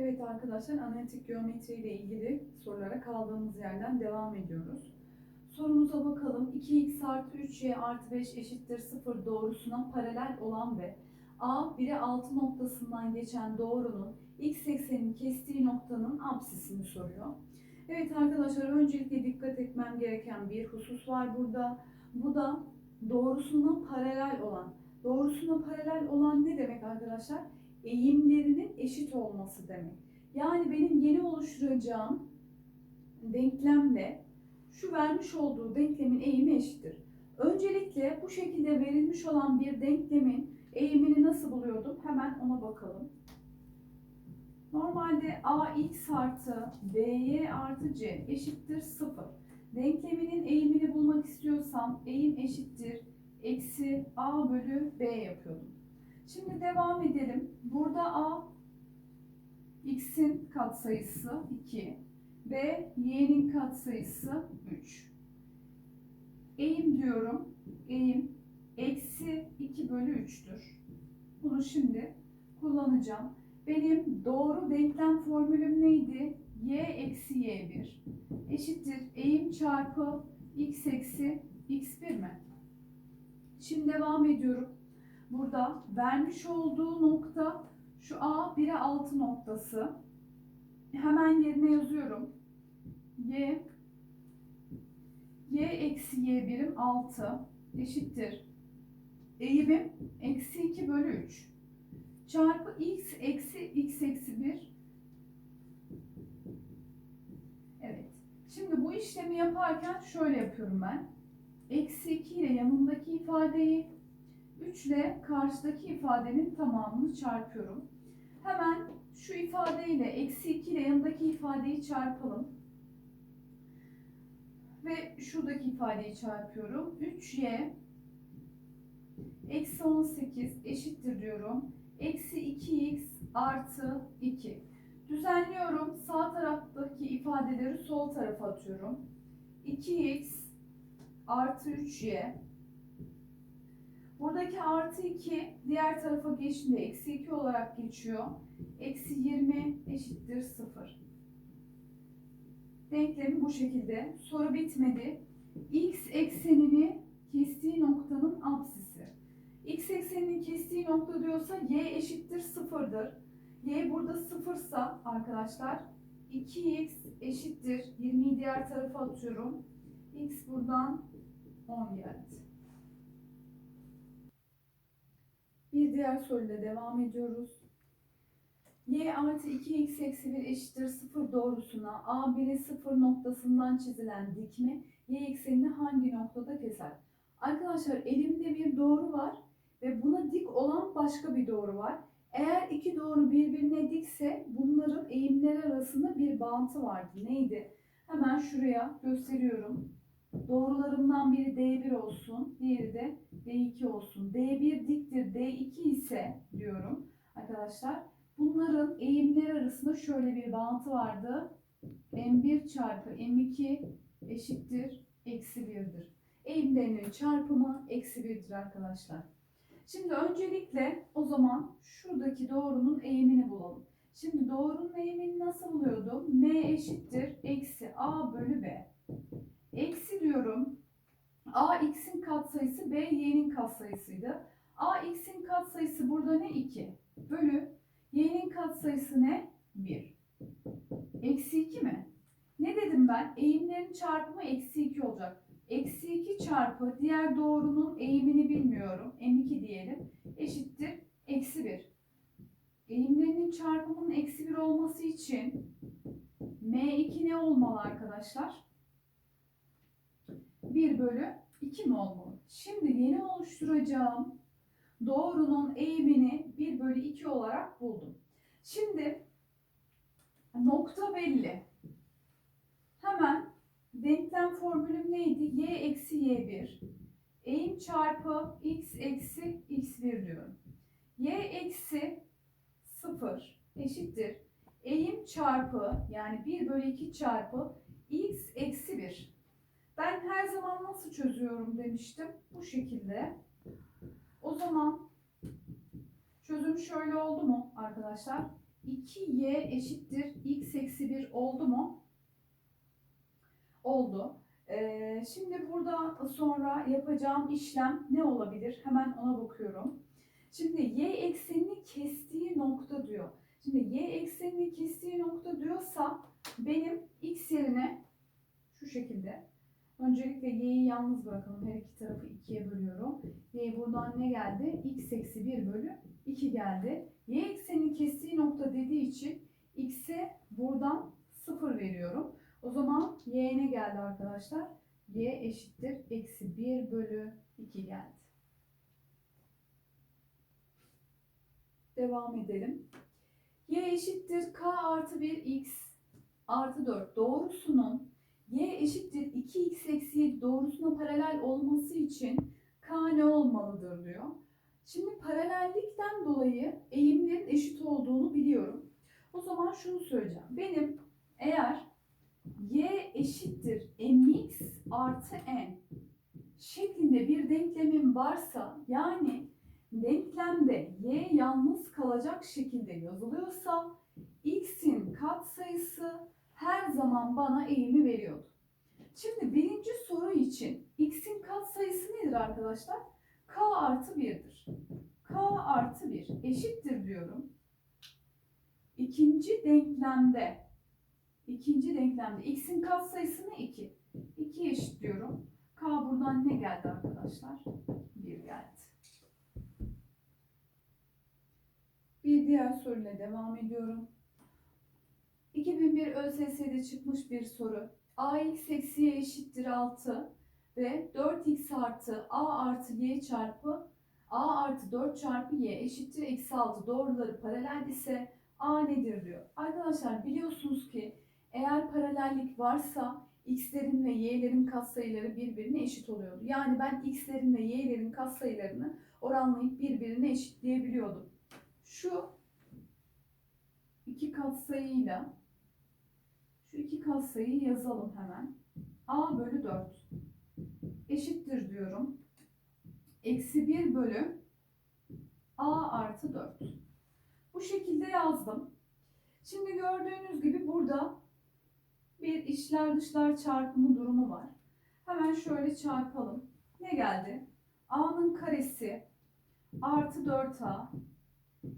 Evet arkadaşlar analitik geometri ile ilgili sorulara kaldığımız yerden devam ediyoruz. Sorumuza bakalım. 2x artı 3y artı 5 eşittir 0 doğrusuna paralel olan ve A 1'e 6 noktasından geçen doğrunun x eksenini kestiği noktanın apsisini soruyor. Evet arkadaşlar öncelikle dikkat etmem gereken bir husus var burada. Bu da doğrusuna paralel olan. Doğrusuna paralel olan ne demek arkadaşlar? Eğimlerinin eşit olması demek. Yani benim yeni oluşturacağım denklemle şu vermiş olduğu denklemin eğimi eşittir. Öncelikle bu şekilde verilmiş olan bir denklemin eğimini nasıl buluyordum? Hemen ona bakalım. Normalde ax artı by artı c eşittir 0. Denkleminin eğimini bulmak istiyorsam eğim eşittir eksi a bölü b yapıyordum. Şimdi devam edelim. Burada A x'in katsayısı 2, B y'nin katsayısı 3. Eğim diyorum. Eğim eksi 2 bölü 3'tür. Bunu şimdi kullanacağım. Benim doğru denklem formülüm neydi? y eksi y1 eşittir eğim çarpı x eksi x1 mi? Şimdi devam ediyorum burada vermiş olduğu nokta şu A 1'e 6 noktası. Hemen yerine yazıyorum. Y Y eksi Y birim 6 eşittir. Eğimim eksi 2 bölü 3 çarpı x eksi x eksi 1 Evet. Şimdi bu işlemi yaparken şöyle yapıyorum ben. Eksi 2 ile yanındaki ifadeyi 3 ile karşıdaki ifadenin tamamını çarpıyorum. Hemen şu ifadeyle eksi 2 ile yanındaki ifadeyi çarpalım. Ve şuradaki ifadeyi çarpıyorum. 3y eksi 18 eşittir diyorum. Eksi 2x artı 2. Düzenliyorum. Sağ taraftaki ifadeleri sol tarafa atıyorum. 2x artı 3y Buradaki artı 2 diğer tarafa geçtiğinde eksi 2 olarak geçiyor. Eksi 20 eşittir 0. Denklemi bu şekilde. Soru bitmedi. X eksenini kestiği noktanın apsisi. X eksenini kestiği nokta diyorsa y eşittir 0'dır. Y burada 0 sa arkadaşlar 2x eşittir 20'yi diğer tarafa atıyorum. X buradan 10 geldi. Bir diğer soruyla devam ediyoruz. y artı 2x eksi 1 eşittir 0 doğrusuna a1'e 0 noktasından çizilen dikme y eksenini hangi noktada keser? Arkadaşlar elimde bir doğru var ve buna dik olan başka bir doğru var. Eğer iki doğru birbirine dikse bunların eğimleri arasında bir bağıntı vardı. Neydi? Hemen şuraya gösteriyorum. Doğrularımdan biri D1 olsun, diğeri de D2 olsun. D1 diktir, D2 ise diyorum arkadaşlar. Bunların eğimleri arasında şöyle bir bağıntı vardı. M1 çarpı M2 eşittir eksi 1'dir. Eğimlerinin çarpımı eksi 1'dir arkadaşlar. Şimdi öncelikle o zaman şuradaki doğrunun eğimini bulalım. Şimdi doğrunun eğimini nasıl buluyordum? M eşittir eksi A bölü B. Eksi diyorum. A x'in katsayısı B y'nin katsayısıydı. A x'in katsayısı burada ne? 2. Bölü y'nin katsayısı ne? 1. Eksi 2 mi? Ne dedim ben? Eğimlerin çarpımı eksi 2 olacak. Eksi 2 çarpı diğer doğrunun eğimini bilmiyorum. M2 diyelim. Eşittir. Eksi 1. Eğimlerinin çarpımının eksi 1 olması için M2 ne olmalı arkadaşlar? 1 bölü 2 mi olmalı? Şimdi yeni oluşturacağım doğrunun eğimini 1 bölü 2 olarak buldum. Şimdi nokta belli. Hemen denklem formülüm neydi? y eksi y1 eğim çarpı x eksi x1 diyorum. y eksi 0 eşittir. Eğim çarpı yani 1 bölü 2 çarpı x eksi 1. Ben her zaman nasıl çözüyorum demiştim. Bu şekilde. O zaman çözüm şöyle oldu mu arkadaşlar? 2y eşittir x eksi 1 oldu mu? Oldu. Ee, şimdi burada sonra yapacağım işlem ne olabilir? Hemen ona bakıyorum. Şimdi y eksenini kestiği nokta diyor. Şimdi y eksenini kestiği nokta diyorsa benim x yerine şu şekilde öncelikle y'yi yalnız bırakalım. Her iki tarafı ikiye bölüyorum. y buradan ne geldi? x eksi 1 bölü 2 geldi. Y eksenini kestiği nokta dediği için x'e buradan 0 veriyorum. O zaman y ne geldi arkadaşlar? y eşittir eksi 1 bölü 2 geldi. Devam edelim. y eşittir k artı 1 x artı 4 doğrusunun y eşittir 2x eksi 7 doğrusuna paralel olması için k ne olmalıdır diyor. Şimdi paralellikten dolayı eğimlerin eşit olduğunu biliyorum. O zaman şunu söyleyeceğim. Benim eğer y eşittir mx artı n şeklinde bir denklemim varsa yani denklemde y yalnız kalacak şekilde yazılıyorsa x'in katsayısı her zaman bana eğimi veriyordu. Şimdi birinci soru için x'in katsayısı nedir arkadaşlar? k artı 1'dir. k artı 1 eşittir diyorum. İkinci denklemde ikinci denklemde x'in katsayısı ne? 2. 2 eşitliyorum. k buradan ne geldi arkadaşlar? 1 geldi. Bir diğer soruyla devam ediyorum. 2001 ÖSS'de çıkmış bir soru. ax eksi y eşittir 6 ve 4x artı a artı y çarpı a artı 4 çarpı y eşittir eksi 6 doğruları paralel ise a nedir diyor. Arkadaşlar biliyorsunuz ki eğer paralellik varsa x'lerin ve y'lerin katsayıları birbirine eşit oluyordu. Yani ben x'lerin ve y'lerin katsayılarını oranlayıp birbirine eşitleyebiliyordum. Şu iki katsayıyla şu iki katsayıyı yazalım hemen. a bölü 4 eşittir diyorum. Eksi 1 bölü a artı 4. Bu şekilde yazdım. Şimdi gördüğünüz gibi burada bir içler dışlar çarpımı durumu var. Hemen şöyle çarpalım. Ne geldi? a'nın karesi artı 4a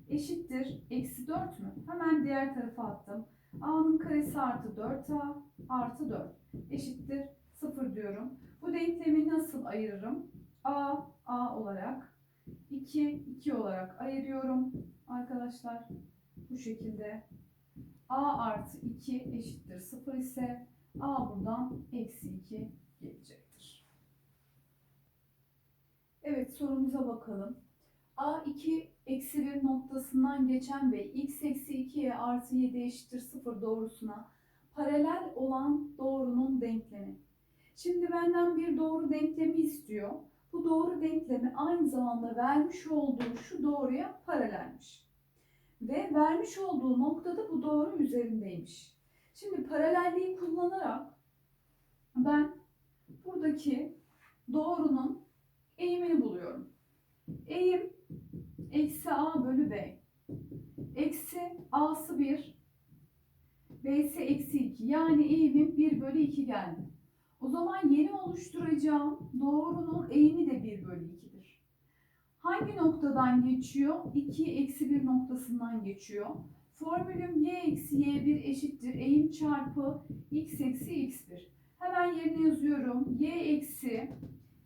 eşittir eksi 4 mü? Hemen diğer tarafa attım. A'nın karesi artı 4a artı 4 eşittir 0 diyorum. Bu denklemi nasıl ayırırım? a, a olarak 2, 2 olarak ayırıyorum arkadaşlar. Bu şekilde a artı 2 eşittir 0 ise a buradan eksi 2 gelecektir. Evet sorumuza bakalım. a 2 eksi 1 noktasından geçen ve x eksi 2'ye artı 7 eşittir 0 doğrusuna paralel olan doğrunun denklemi. Şimdi benden bir doğru denklemi istiyor. Bu doğru denklemi aynı zamanda vermiş olduğu şu doğruya paralelmiş. Ve vermiş olduğu noktada bu doğru üzerindeymiş. Şimdi paralelliği kullanarak ben buradaki doğrunun eğimini buluyorum. Eğim eksi a bölü b. Eksi a'sı 1, b'si eksi 2. Yani eğimim 1 bölü 2 geldi. O zaman yeni oluşturacağım doğrunun eğimi de 1 bölü 2'dir. Hangi noktadan geçiyor? 2 eksi 1 noktasından geçiyor. Formülüm y eksi y1 eşittir eğim çarpı x eksi x1. Hemen yerine yazıyorum. y eksi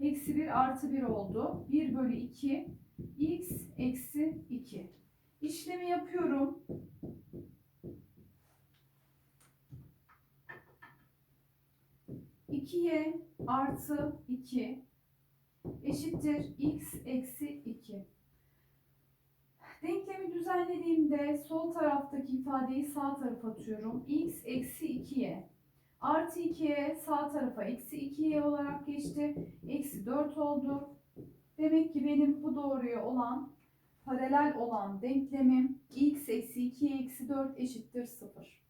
eksi 1 artı 1 oldu. 1 bölü 2 x eksi 2. İşlemi yapıyorum. y artı 2 eşittir x eksi 2. Denklemi düzenlediğimde sol taraftaki ifadeyi sağ tarafa atıyorum. x eksi 2y artı 2y sağ tarafa eksi 2y olarak geçti. Eksi 4 oldu. Demek ki benim bu doğruya olan paralel olan denklemim x eksi 2y eksi 4 eşittir 0.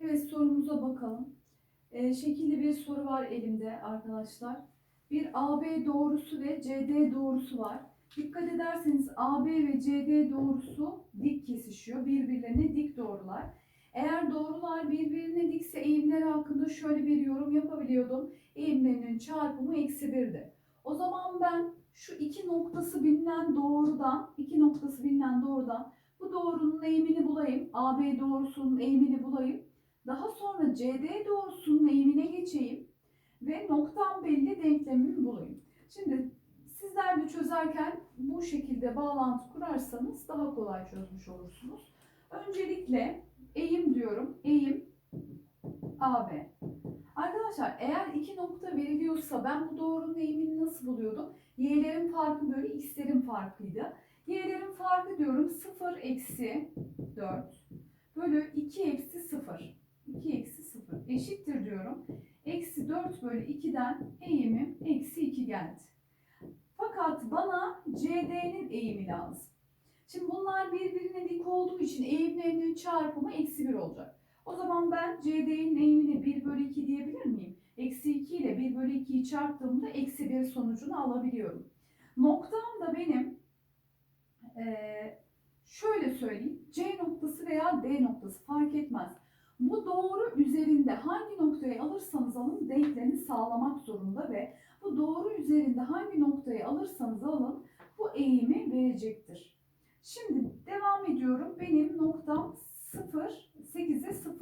Evet sorumuza bakalım. E, şekilli bir soru var elimde arkadaşlar. Bir AB doğrusu ve CD doğrusu var. Dikkat ederseniz AB ve CD doğrusu dik kesişiyor. Birbirlerine dik doğrular. Eğer doğrular birbirine dikse eğimleri hakkında şöyle bir yorum yapabiliyordum. Eğimlerinin çarpımı eksi 1'dir. O zaman ben şu iki noktası bilinen doğrudan, iki noktası bilinen doğrudan bu doğrunun eğimini bulayım. AB doğrusunun eğimini bulayım. Daha sonra CD doğrusunun eğimine geçeyim ve noktam belli denklemimi bulayım. Şimdi sizler de çözerken bu şekilde bağlantı kurarsanız daha kolay çözmüş olursunuz. Öncelikle eğim diyorum. Eğim AB. Arkadaşlar eğer iki nokta veriliyorsa ben bu doğrunun eğimini nasıl buluyordum? Y'lerin farkı bölü x'lerin farkıydı. Y'lerin farkı diyorum 0 eksi 4 bölü 2 eksi 0. 2 eksi 0 eşittir diyorum. Eksi 4 bölü 2'den eğimim eksi 2 geldi. Fakat bana CD'nin eğimi lazım. Şimdi bunlar birbirine dik olduğu için eğimlerinin çarpımı eksi 1 olacak. O zaman ben CD'nin eğimini 1 bölü 2 diyebilir miyim? Eksi 2 ile 1 bölü 2'yi çarptığımda eksi 1 sonucunu alabiliyorum. Noktam da benim eee, şöyle söyleyeyim. C noktası veya D noktası fark etmez. Bu doğru üzerinde hangi noktayı alırsanız alın denklemi sağlamak zorunda ve bu doğru üzerinde hangi noktayı alırsanız alın bu eğimi verecektir. Şimdi devam ediyorum. Benim noktam 0,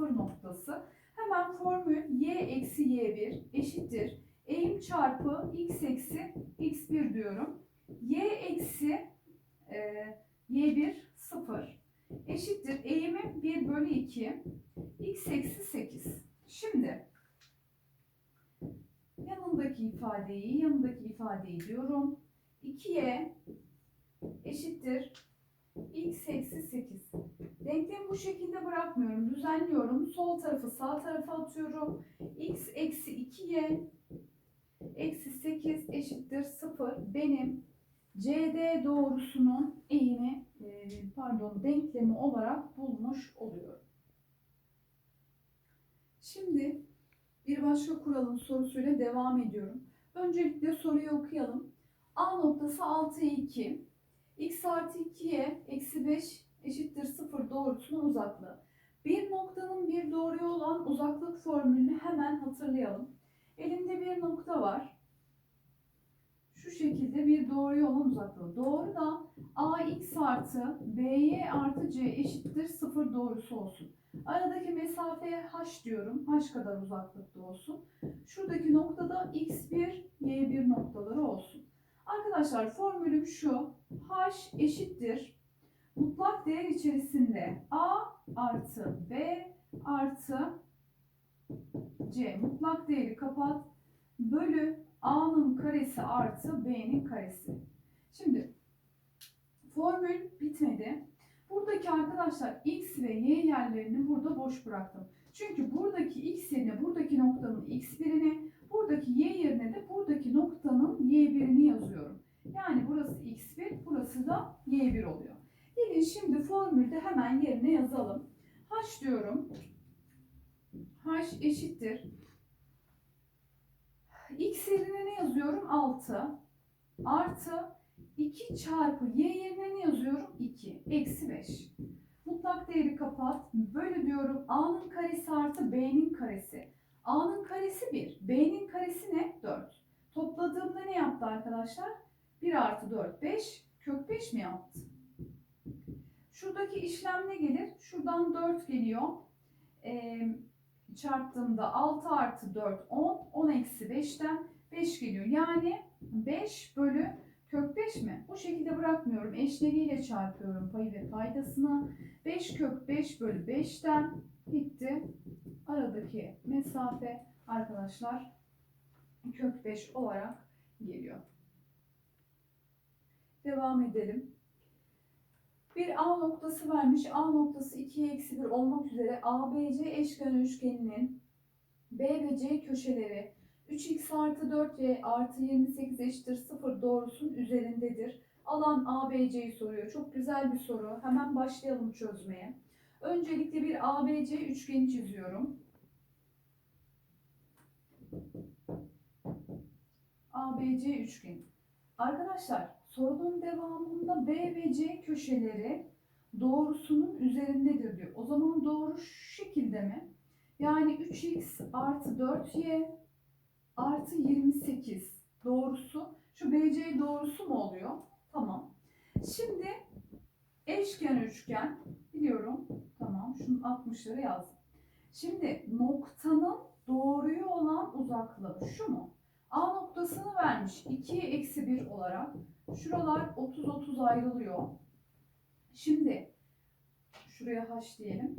8'e 0 noktası. Hemen formül y eksi y1 eşittir. Eğim çarpı x eksi x1 diyorum. y eksi e, y1 0 eşittir. Eğimim 1 bölü 2 x eksi 8. Şimdi yanındaki ifadeyi, yanındaki ifadeyi diyorum. 2y eşittir x eksi 8. Denklemi bu şekilde bırakmıyorum. Düzenliyorum. Sol tarafı sağ tarafa atıyorum. x eksi 2y eksi 8 eşittir 0. Benim CD doğrusunun eğimi e, pardon denklemi olarak bulmuş oluyorum. Şimdi bir başka kuralın sorusuyla devam ediyorum. Öncelikle soruyu okuyalım. A noktası 6'ya 2. X artı 2'ye eksi 5 eşittir 0 doğrultusunun uzaklığı. Bir noktanın bir doğruya olan uzaklık formülünü hemen hatırlayalım. Elimde bir nokta var. Şu şekilde bir doğruya olan uzaklığı. Doğru da AX artı BY artı C eşittir 0 doğrusu olsun. Aradaki mesafeye H diyorum. H kadar uzaklıkta olsun. Şuradaki noktada X1, Y1 noktaları olsun. Arkadaşlar formülüm şu. H eşittir. Mutlak değer içerisinde A artı B artı C. Mutlak değeri kapat. Bölü A'nın karesi artı B'nin karesi. Şimdi formül bitmedi. Buradaki arkadaşlar X ve Y yerlerini burada boş bıraktım. Çünkü buradaki X yerine buradaki noktanın X birini, buradaki Y yerine de buradaki noktanın Y birini yazıyorum. Yani burası X1, burası da Y1 oluyor. Gelin şimdi formülde hemen yerine yazalım. H diyorum. H eşittir. X yerine ne yazıyorum? 6 artı 2 çarpı y yerine ne yazıyorum? 2. Eksi 5. Mutlak değeri kapat. Bölü diyorum a'nın karesi artı b'nin karesi. a'nın karesi 1. b'nin karesi ne? 4. Topladığımda ne yaptı arkadaşlar? 1 artı 4 5. Kök 5 mi yaptı? Şuradaki işlem ne gelir? Şuradan 4 geliyor. Ee, çarptığımda 6 artı 4 10. 10 eksi 5'ten 5 geliyor. Yani 5 bölü Kök 5 mi? Bu şekilde bırakmıyorum. Eşleriyle çarpıyorum payı ve paydasını. 5 kök 5 bölü 5'ten gitti. Aradaki mesafe arkadaşlar kök 5 olarak geliyor. Devam edelim. Bir A noktası vermiş. A noktası 2'ye eksi 1 olmak üzere ABC eşkenar üçgeninin B ve C köşeleri 3x artı 4y artı 28 eşittir 0 doğrusunun üzerindedir. Alan ABC'yi soruyor. Çok güzel bir soru. Hemen başlayalım çözmeye. Öncelikle bir ABC üçgeni çiziyorum. ABC üçgeni. Arkadaşlar sorunun devamında B ve C köşeleri doğrusunun üzerindedir diyor. O zaman doğru şu şekilde mi? Yani 3x artı 4y artı 28 doğrusu. Şu BC doğrusu mu oluyor? Tamam. Şimdi eşkenar üçgen biliyorum. Tamam. Şunun 60'ları yazdım. Şimdi noktanın doğruyu olan uzaklığı şu mu? A noktasını vermiş 2 eksi 1 olarak. Şuralar 30-30 ayrılıyor. Şimdi şuraya h diyelim.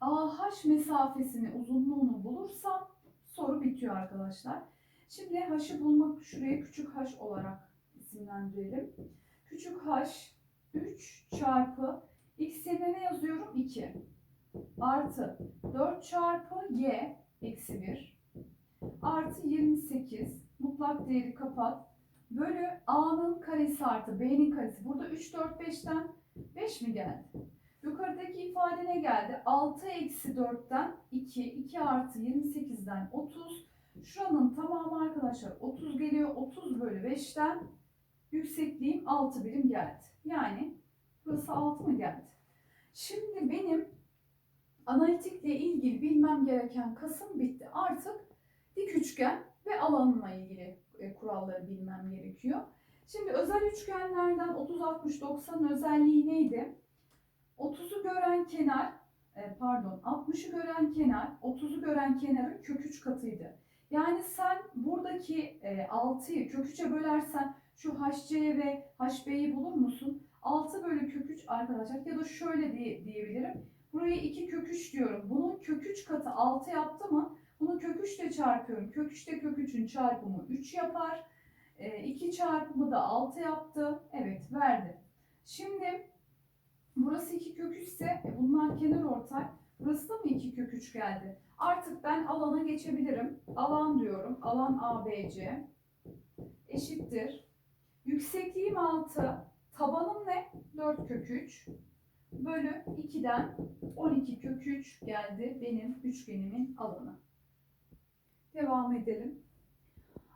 AH mesafesini uzunluğunu bulursam soru bitiyor arkadaşlar. Şimdi h'ı bulmak şuraya küçük h olarak isimlendirelim. Küçük h 3 çarpı x yerine ne yazıyorum? 2 artı 4 çarpı y eksi 1 artı 28 mutlak değeri kapat bölü a'nın karesi artı b'nin karesi. Burada 3, 4, 5'ten 5 mi geldi? Yukarıdaki ifade ne geldi? 6 eksi 4'ten 2, 2 artı 28'den 30. Şuranın tamamı arkadaşlar 30 geliyor. 30 bölü 5'ten yüksekliğim 6 birim geldi. Yani burası 6 mı geldi? Şimdi benim analitikle ilgili bilmem gereken kısım bitti. Artık dik üçgen ve alanla ilgili kuralları bilmem gerekiyor. Şimdi özel üçgenlerden 30, 60, 90'ın özelliği neydi? 30'u gören kenar, e, pardon 60'ı gören kenar, 30'u gören kenarın kök 3 katıydı. Yani sen buradaki e, 6'yı kök 3'e bölersen şu HC ve HB'yi bulur musun? 6 bölü kök 3 arkadaşlar ya da şöyle diye, diyebilirim. Buraya 2 kök 3 diyorum. Bunun kök 3 katı 6 yaptı mı? Bunu kök 3 ile çarpıyorum. Kök 3 ile kök 3'ün çarpımı 3 yapar. 2 çarpımı da 6 yaptı. Evet verdi. Şimdi burası 2 kök 3 ise e, bunlar kenar ortak. Burası da mı 2 kök 3 geldi? Artık ben alana geçebilirim. Alan diyorum. Alan ABC eşittir. Yüksekliğim 6. Tabanım ne? 4 kök 3 bölü 2'den 12 kök 3 geldi benim üçgenimin alanı. Devam edelim.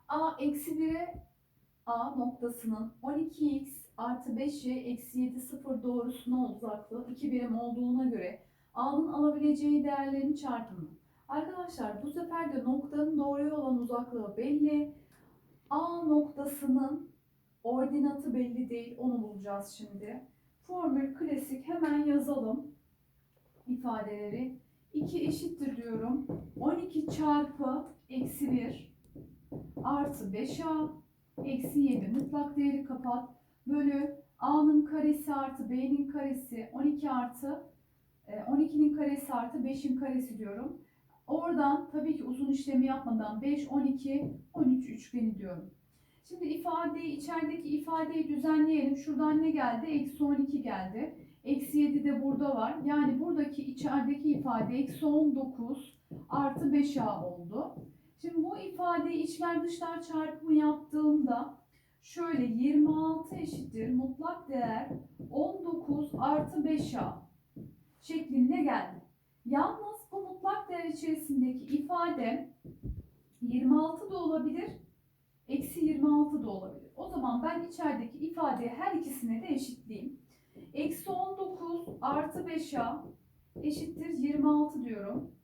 A eksi 1'e A noktasının 12x artı 5y eksi 7 sıfır doğrusuna uzaklığı 2 birim olduğuna göre A'nın alabileceği değerlerin çarpımı. Arkadaşlar bu sefer de noktanın doğruya olan uzaklığı belli. A noktasının ordinatı belli değil. Onu bulacağız şimdi. Formül klasik hemen yazalım ifadeleri. 2 eşittir diyorum. 12 çarpı eksi 1 artı 5a eksi 7 mutlak değeri kapat. Bölü a'nın karesi artı b'nin karesi 12 artı 12'nin karesi artı 5'in karesi diyorum. Oradan tabii ki uzun işlemi yapmadan 5, 12, 13 üçgeni diyorum. Şimdi ifadeyi, içerideki ifadeyi düzenleyelim. Şuradan ne geldi? Eksi 12 geldi. Eksi 7 de burada var. Yani buradaki içerideki ifade eksi 19 artı 5a oldu. Şimdi bu ifadeyi içler dışlar çarpımı yaptığımda şöyle 26 eşittir mutlak değer 19 artı 5a şeklinde geldi. Yalnız bu mutlak değer içerisindeki ifade 26 da olabilir, eksi 26 da olabilir. O zaman ben içerideki ifadeyi her ikisine de eşitleyeyim. Eksi 19 artı 5a eşittir 26 diyorum.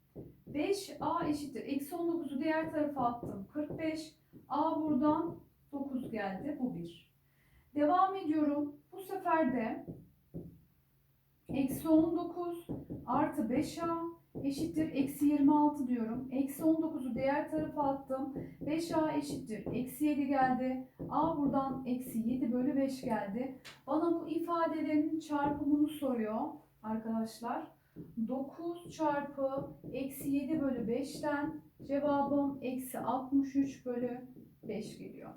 5a eşittir. Eksi 19'u diğer tarafa attım. 45. a buradan 9 geldi. Bu 1. Devam ediyorum. Bu sefer de eksi 19 artı 5a eşittir. Eksi 26 diyorum. Eksi 19'u diğer tarafa attım. 5a eşittir. Eksi 7 geldi. a buradan eksi 7 bölü 5 geldi. Bana bu ifadelerin çarpımını soruyor arkadaşlar. 9 çarpı eksi 7 bölü 5'ten cevabım eksi 63 bölü 5 geliyor.